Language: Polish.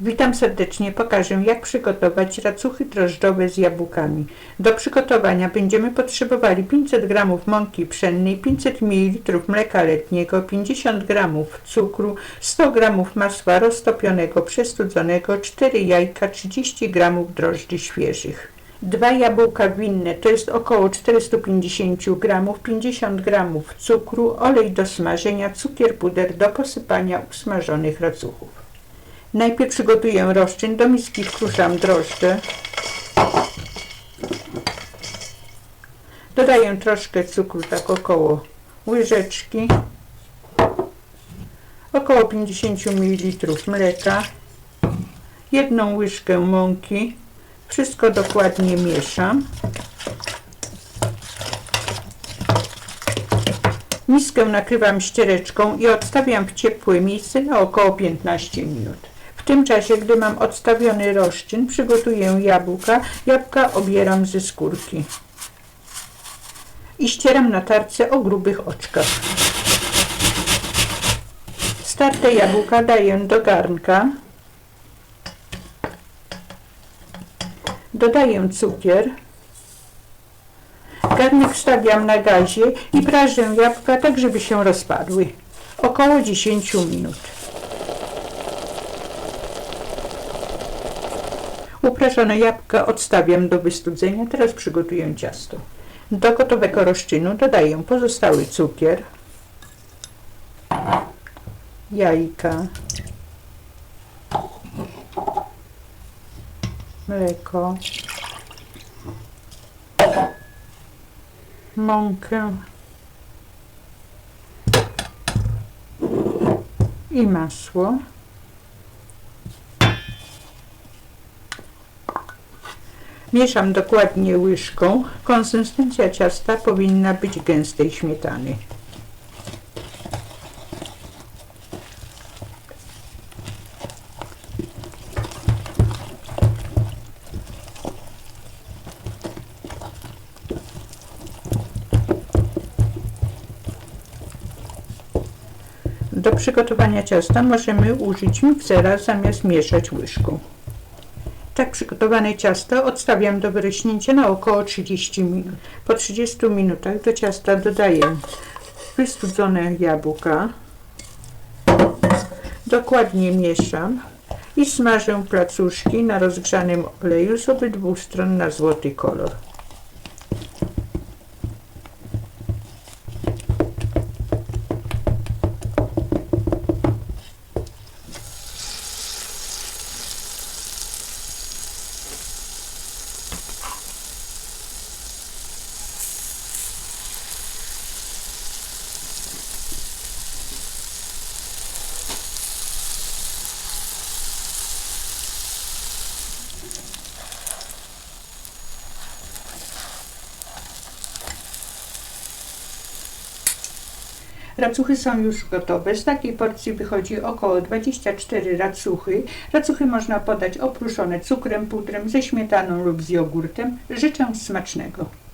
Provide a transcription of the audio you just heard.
Witam serdecznie. Pokażę jak przygotować racuchy drożdżowe z jabłkami. Do przygotowania będziemy potrzebowali 500 g mąki pszennej, 500 ml mleka letniego, 50 g cukru, 100 g masła roztopionego, przestudzonego, 4 jajka, 30 g drożdży świeżych. Dwa jabłka winne to jest około 450 g, 50 g cukru, olej do smażenia, cukier puder do posypania usmażonych racuchów. Najpierw przygotuję rozczyn. Do miski wkruszam drożdże. Dodaję troszkę cukru, tak około łyżeczki. Około 50 ml mleka. Jedną łyżkę mąki. Wszystko dokładnie mieszam. Miskę nakrywam ściereczką i odstawiam w ciepłe miejsce na około 15 minut. Tym czasie, gdy mam odstawiony rozczyn, przygotuję jabłka. Jabłka obieram ze skórki i ścieram na tarce o grubych oczkach. Starte jabłka daję do garnka. Dodaję cukier. Garnek stawiam na gazie i prażę jabłka tak, żeby się rozpadły. Około 10 minut. Uprażone jabłka odstawiam do wystudzenia. Teraz przygotuję ciasto. Do gotowego rozczynu dodaję pozostały cukier, jajka, mleko, mąkę i masło. Mieszam dokładnie łyżką. Konsystencja ciasta powinna być gęstej śmietany. Do przygotowania ciasta możemy użyć miksera zamiast mieszać łyżką. Tak przygotowane ciasto odstawiam do wyrośnięcia na około 30 minut. Po 30 minutach do ciasta dodaję wystudzone jabłka. Dokładnie mieszam i smażę placuszki na rozgrzanym oleju z obydwu stron na złoty kolor. Racuchy są już gotowe. Z takiej porcji wychodzi około 24 racuchy. Racuchy można podać oprószone cukrem, pudrem, ze śmietaną lub z jogurtem. Życzę smacznego.